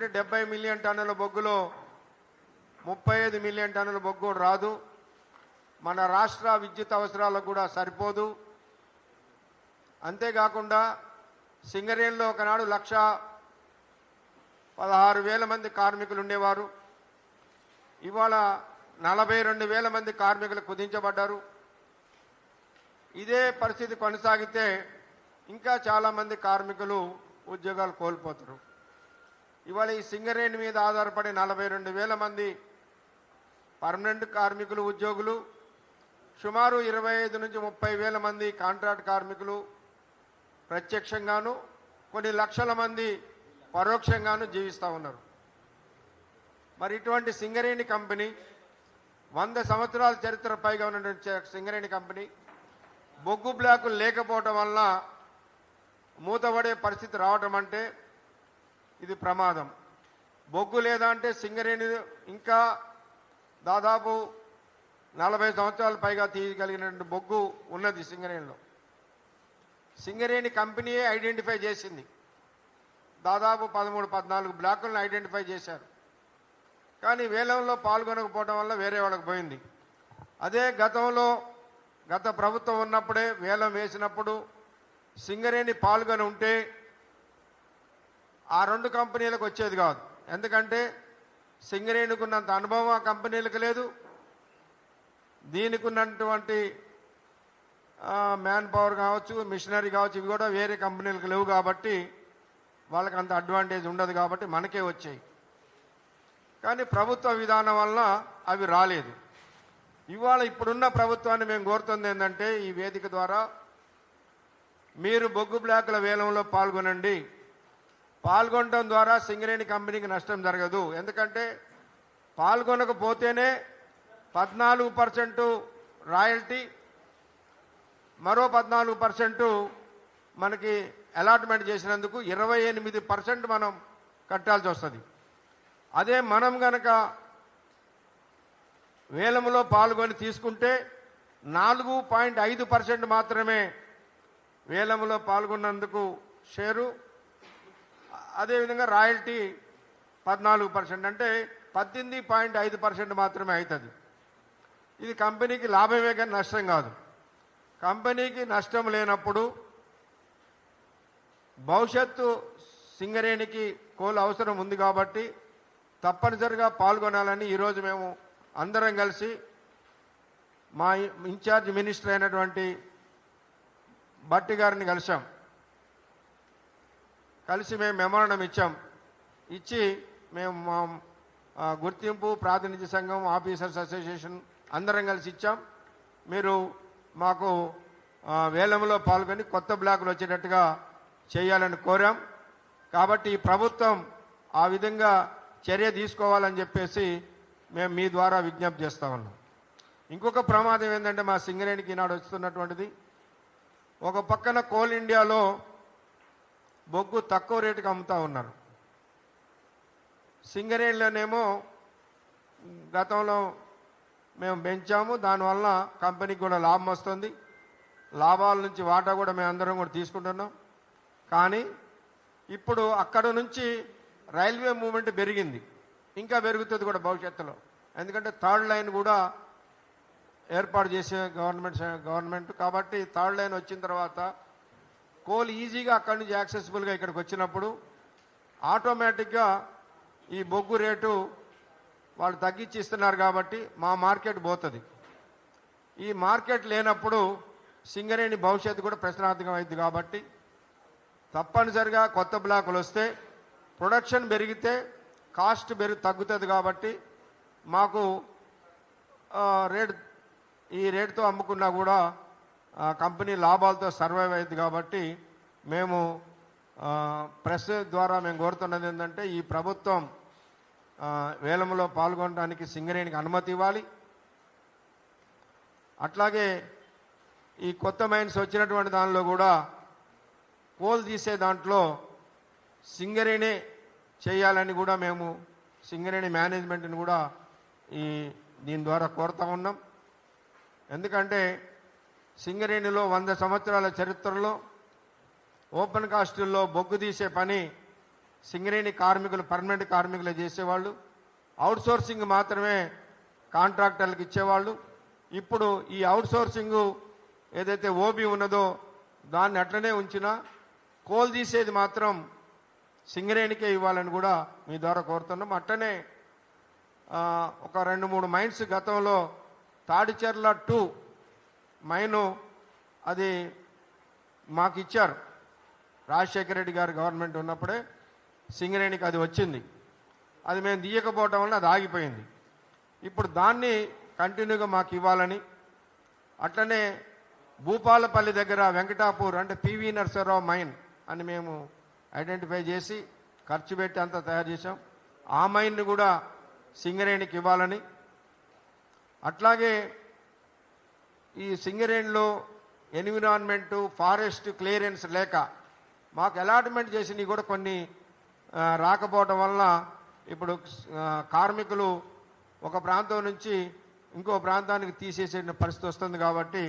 డెబ్బై మిలియన్ టన్నుల బొగ్గులో ముప్పై ఐదు మిలియన్ టన్నుల బొగ్గు రాదు. మన రాష్ట్ర విద్యుత్ అవసరాలకు కూడా సరిపోదు. అంతేకాకుండా సింగరేణిలో ఒకనాడు లక్ష పదహారు వేల మంది కార్మికులు ఉండేవారు. ఇవాళ నలభై రెండు వేల మంది కార్మికులు కుదించబడ్డారు. ఇదే పరిస్థితి కొనసాగితే ఇంకా చాలామంది కార్మికులు ఉద్యోగాలు కోల్పోతారు. ఇవాళ ఈ సింగరేణి మీద ఆధారపడి నలభై రెండు వేల మంది పర్మనెంట్ కార్మికులు ఉద్యోగులు సుమారు ఇరవై ఐదు నుంచి ముప్పై వేల మంది కాంట్రాక్ట్ కార్మికులు ప్రత్యక్షంగాను కొన్ని లక్షల మంది పరోక్షంగాను జీవిస్తూ ఉన్నారు. మరి ఇటువంటి సింగరేణి కంపెనీ వంద సంవత్సరాల చరిత్ర పైగా ఉన్నటువంటి సింగరేణి కంపెనీ బొగ్గు బ్లాకులు లేకపోవటం వలన మూతపడే పరిస్థితి రావటం అంటే ఇది ప్రమాదం. బొగ్గు లేదా అంటే సింగరేణి ఇంకా దాదాపు నలభై సంవత్సరాల పైగా తీయగలిగినటువంటి బొగ్గు ఉన్నది సింగరేణిలో. సింగరేణి కంపెనీయే ఐడెంటిఫై చేసింది. దాదాపు పదమూడు పద్నాలుగు బ్లాకులను ఐడెంటిఫై చేశారు. కానీ వేలంలో పాల్గొనకపోవడం వల్ల వేరే వాళ్ళకి పోయింది. అదే గతంలో గత ప్రభుత్వం ఉన్నప్పుడే వేలం వేసినప్పుడు సింగరేణి పాల్గొని ఉంటే ఆ రెండు కంపెనీలకు వచ్చేది కాదు. ఎందుకంటే సింగరేణికున్నంత అనుభవం ఆ కంపెనీలకు లేదు. దీనికి ఉన్నటువంటి మ్యాన్ పవర్ కావచ్చు మిషనరీ కావచ్చు ఇవి కూడా వేరే కంపెనీలకు లేవు కాబట్టి వాళ్ళకి అంత అడ్వాంటేజ్ ఉండదు కాబట్టి మనకే వచ్చాయి. కానీ ప్రభుత్వ విధానం వల్ల అవి రాలేదు. ఇవాళ ఇప్పుడున్న ప్రభుత్వాన్ని మేము కోరుతుంది ఏంటంటే ఈ వేదిక ద్వారా మీరు బొగ్గు బ్లాకుల వేలంలో పాల్గొనండి. పాల్గొనడం ద్వారా సింగరేణి కంపెనీకి నష్టం జరగదు. ఎందుకంటే పాల్గొనకపోతేనే పద్నాలుగు పర్సెంటు రాయల్టీ మరో పద్నాలుగు పర్సెంటు మనకి అలాట్మెంట్ చేసినందుకు ఇరవై ఎనిమిది పర్సెంట్ మనం కట్టాల్సి వస్తుంది. అదే మనం గనక వేలములో పాల్గొని తీసుకుంటే నాలుగు పాయింట్ ఐదు పర్సెంట్ మాత్రమే వేలములో పాల్గొన్నందుకు షేరు అదేవిధంగా రాయల్టీ పద్నాలుగు పర్సెంట్ అంటే పద్దెనిమిది పాయింట్ ఐదు పర్సెంట్ మాత్రమే అవుతుంది. ఇది కంపెనీకి లాభమే కానీ నష్టం కాదు. కంపెనీకి నష్టం లేనప్పుడు భవిష్యత్తు సింగరేణికి కోల్ అవసరం ఉంది కాబట్టి తప్పనిసరిగా పాల్గొనాలని ఈరోజు మేము అందరం కలిసి మా ఇన్ఛార్జ్ మినిస్టర్ అయినటువంటి భట్టి గారిని కలిసాం కలిసి మేము మెమోరాండం ఇచ్చాం. ఇచ్చి మేము మా గుర్తింపు ప్రాతినిధ్య సంఘం ఆఫీసర్స్ అసోసియేషన్ అందరం కలిసి ఇచ్చాం. మీరు మాకు వేలంలో పాల్గొని కొత్త బ్లాకులు వచ్చేటట్టుగా చేయాలని కోరాం. కాబట్టి ప్రభుత్వం ఆ విధంగా చర్య తీసుకోవాలని చెప్పేసి మేము మీ ద్వారా విజ్ఞప్తి చేస్తా ఉన్నాం. ఇంకొక ప్రమాదం ఏంటంటే మా సింగరేణికి ఈనాడు వస్తున్నటువంటిది. ఒక పక్కన కోల్ ఇండియాలో బొగ్గు తక్కువ రేటుకి అమ్ముతా ఉన్నారు. సింగరేణిలోనేమో గతంలో మేము పెంచాము దానివల్ల కంపెనీకి కూడా లాభం వస్తుంది. లాభాల నుంచి వాటా కూడా మేము అందరం కూడా తీసుకుంటున్నాం. కానీ ఇప్పుడు అక్కడ నుంచి రైల్వే మూమెంట్ పెరిగింది. ఇంకా పెరుగుతుంది కూడా భవిష్యత్తులో. ఎందుకంటే థర్డ్ లైన్ కూడా ఏర్పాటు చేసే గవర్నమెంట్ గవర్నమెంట్ కాబట్టి థర్డ్ లైన్ వచ్చిన తర్వాత కోల్ ఈజీగా అక్కడి నుంచి యాక్సెసిబుల్గా ఇక్కడికి వచ్చినప్పుడు ఆటోమేటిక్గా ఈ బొగ్గు రేటు వాళ్ళు తగ్గించి ఇస్తున్నారు కాబట్టి మా మార్కెట్ పోతుంది. ఈ మార్కెట్ లేనప్పుడు సింగరేణి భవిష్యత్తు కూడా ప్రశ్నార్థకం అయింది కాబట్టి తప్పనిసరిగా కొత్త బ్లాకులు వస్తే ప్రొడక్షన్ పెరిగితే కాస్ట్ పెరుగు తగ్గుతుంది కాబట్టి మాకు రేట్ ఈ రేటుతో అమ్ముకున్నా కూడా ఆ, కంపెనీ లాభాలతో సర్వైవ్ అయింది కాబట్టి మేము ప్రెస్ ద్వారా మేము కోరుతున్నది ఏంటంటే ఈ ప్రభుత్వం వేలంలో పాల్గొనడానికి సింగరేణికి అనుమతి ఇవ్వాలి. అట్లాగే ఈ కొత్త మైన్స్ వచ్చినటువంటి దానిలో కూడా కోల్ తీసే దాంట్లో సింగరేణి చేయాలని కూడా మేము సింగరేణి మేనేజ్మెంట్ని కూడా ఈ దీని ద్వారా కోరుతా ఉన్నాం. ఎందుకంటే సింగరేణిలో వంద సంవత్సరాల చరిత్రలో ఓపెన్ కాస్టుల్లో బొగ్గు తీసే పని సింగరేణి కార్మికులు పర్మనెంట్ కార్మికులు చేసేవాళ్ళు. అవుట్ సోర్సింగ్ మాత్రమే కాంట్రాక్టర్లకు ఇచ్చేవాళ్ళు. ఇప్పుడు ఈ అవుట్సోర్సింగ్ ఏదైతే ఓబీ ఉన్నదో దాన్ని అట్లనే ఉంచినా కోల్ తీసేది మాత్రం సింగరేణికే ఇవ్వాలని కూడా మీ ద్వారా కోరుతున్నాం. అట్లనే ఒక రెండు మూడు మైన్స్ గతంలో తాడిచెర్ల టూ మైను అది మాకు ఇచ్చారు రాజశేఖర రెడ్డి గారు గవర్నమెంట్ ఉన్నప్పుడే సింగరేణికి అది వచ్చింది. అది మేము తీయకపోవటం వల్ల అది ఆగిపోయింది. ఇప్పుడు దాన్ని కంటిన్యూగా మాకు ఇవ్వాలని అట్లనే భూపాలపల్లి దగ్గర వెంకటాపూర్ అంటే పివి నరసరావు మైన్ అని మేము ఐడెంటిఫై చేసి ఖర్చు పెట్టి అంతా తయారు చేసాం ఆ మైన్ని కూడా సింగరేణికి ఇవ్వాలని. అట్లాగే ఈ సింగరేణిలో ఎన్విరాన్మెంటు ఫారెస్ట్ క్లియరెన్స్ లేక మాకు అలాట్మెంట్ చేసినవి కూడా కొన్ని రాకపోవటం వలన ఇప్పుడు కార్మికులు ఒక ప్రాంతం నుంచి ఇంకో ప్రాంతానికి తీసేసిన పరిస్థితి వస్తుంది కాబట్టి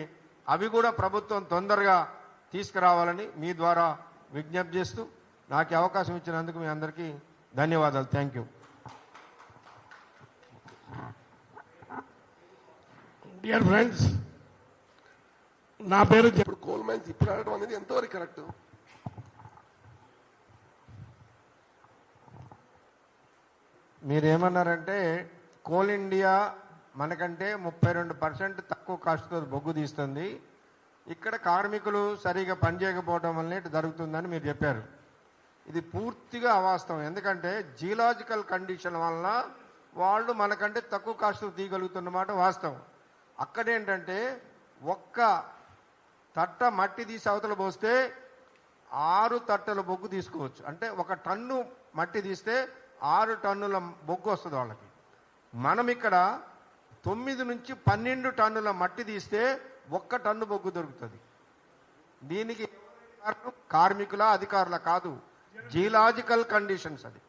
అవి కూడా ప్రభుత్వం తొందరగా తీసుకురావాలని మీ ద్వారా విజ్ఞప్తి చేస్తూ నాకు అవకాశం ఇచ్చినందుకు మీ అందరికీ ధన్యవాదాలు. Thank you. డియర్ ఫ్రెండ్స్ నా పేరు ఇప్పుడు కోల్ మైన్స్ ఇప్పుడు అడగడం అనేది ఎంతవరకు కరెక్ట్ మీరేమన్నారంటే కోల్ ఇండియా మనకంటే ముప్పై రెండు పర్సెంట్ తక్కువ కాస్ట్తో బొగ్గు తీస్తుంది. ఇక్కడ కార్మికులు సరిగా పనిచేయకపోవడం వల్లనే ఇటు జరుగుతుందని మీరు చెప్పారు. ఇది పూర్తిగా అవాస్తవం. ఎందుకంటే జియలాజికల్ కండిషన్ వలన వాళ్ళు మనకంటే తక్కువ కాస్ట్ తీయగలుగుతున్నమాట వాస్తవం. అక్కడేంటంటే ఒక్క తట్ట మట్టి తీసి అవతల పోస్తే ఆరు తట్టల బొగ్గు తీసుకోవచ్చు. అంటే ఒక టన్ను మట్టి తీస్తే ఆరు టన్నుల బొగ్గు వస్తుంది వాళ్ళకి. మనం ఇక్కడ తొమ్మిది నుంచి పన్నెండు టన్నుల మట్టి తీస్తే ఒక్క టన్ను బొగ్గు దొరుకుతుంది. దీనికి కార్మికుల అధికారుల కాదు. జియలాజికల్ కండిషన్స్ అది.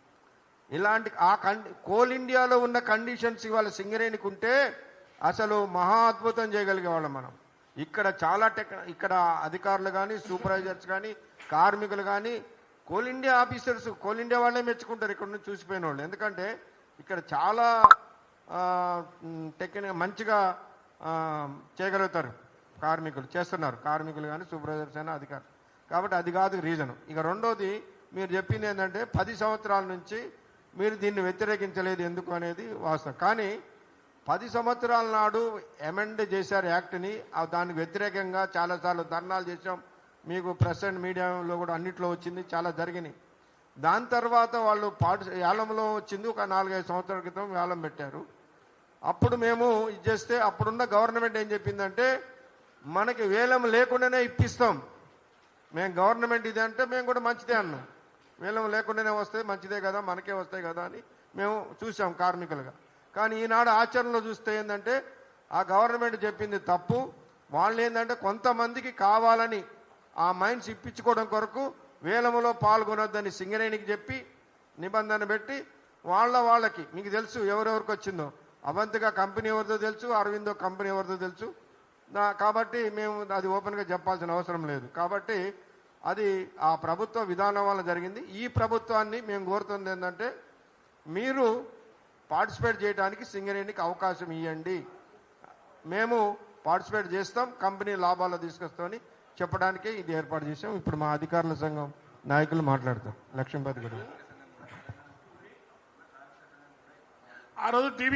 ఇలాంటి ఆ కండి కోల్ ఇండియాలో ఉన్న కండిషన్స్ ఇవాళ సింగరేణికి ఉంటే అసలు మహా అద్భుతం చేయగలిగేవాళ్ళం మనం. ఇక్కడ చాలా టెక్ ఇక్కడ అధికారులు కానీ సూపర్వైజర్స్ కానీ కార్మికులు కానీ coal India officers coal India వాళ్ళే మెచ్చుకుంటారు ఇక్కడ నుంచి చూసిపోయిన వాళ్ళు. ఎందుకంటే ఇక్కడ చాలా టెక్నిక్ మంచిగా చేయగలుగుతారు కార్మికులు చేస్తున్నారు. కార్మికులు కానీ సూపర్వైజర్స్ అయినా అధికారులు. కాబట్టి అది కాదు రీజన్. ఇక రెండోది మీరు చెప్పింది ఏంటంటే పది సంవత్సరాల నుంచి మీరు దీన్ని వ్యతిరేకించలేదు ఎందుకు అనేది వాస్తవం. కానీ పది సంవత్సరాల నాడు అమెండ్ చేశారు యాక్ట్ని. ఆ దానికి వ్యతిరేకంగా చాలాసార్లు ధర్నాలు చేశాం. మీకు ప్రెస్ అండ్ మీడియాలో కూడా అన్నిట్లో వచ్చింది చాలా జరిగినాయి. దాని తర్వాత వాళ్ళు పాటు యాలంలో వచ్చింది ఒక నాలుగైదు సంవత్సరాల క్రితం వేలం పెట్టారు. అప్పుడు మేము ఇది చేస్తే అప్పుడున్న గవర్నమెంట్ ఏం చెప్పిందంటే మనకి వేలం లేకుండానే ఇప్పిస్తాం. మేము గవర్నమెంట్ ఇది అంటే మేము కూడా మంచిదే అన్నాం. వేలం లేకుండానే వస్తే మంచిదే కదా మనకే వస్తాయి కదా అని మేము చూసాం కార్మికులుగా. కానీ ఈనాడు ఆచరణలో చూస్తే ఏంటంటే ఆ గవర్నమెంట్ చెప్పింది తప్పు. వాళ్ళు ఏంటంటే కొంతమందికి కావాలని ఆ మైన్స్ ఇప్పించుకోవడం కొరకు వేలములో పాల్గొనొద్దని సింగరేణికి చెప్పి నిబంధన పెట్టి వాళ్ళ వాళ్ళకి మీకు తెలుసు ఎవరెవరికి వచ్చిందో అవంతిగా కంపెనీ ఎవరిదో తెలుసు అరవిందో కంపెనీ ఎవరిదో తెలుసు. నా కాబట్టి మేము అది ఓపెన్గా చెప్పాల్సిన అవసరం లేదు. కాబట్టి అది ఆ ప్రభుత్వ విధానం వల్ల జరిగింది. ఈ ప్రభుత్వాన్ని మేము కోరుతుంది ఏంటంటే మీరు పార్టిసిపేట్ చేయడానికి సింగరేణికి అవకాశం ఇవ్వండి మేము పార్టిసిపేట్ చేస్తాం కంపెనీ లాభాలు తీసుకొస్తామని చెప్పడానికి ఇది ఏర్పాటు చేసాం ఇప్పుడు మా అధికారుల సంఘం నాయకులు మాట్లాడతాం లక్ష్మీపతి గారు. ఆ రోజు టీవీ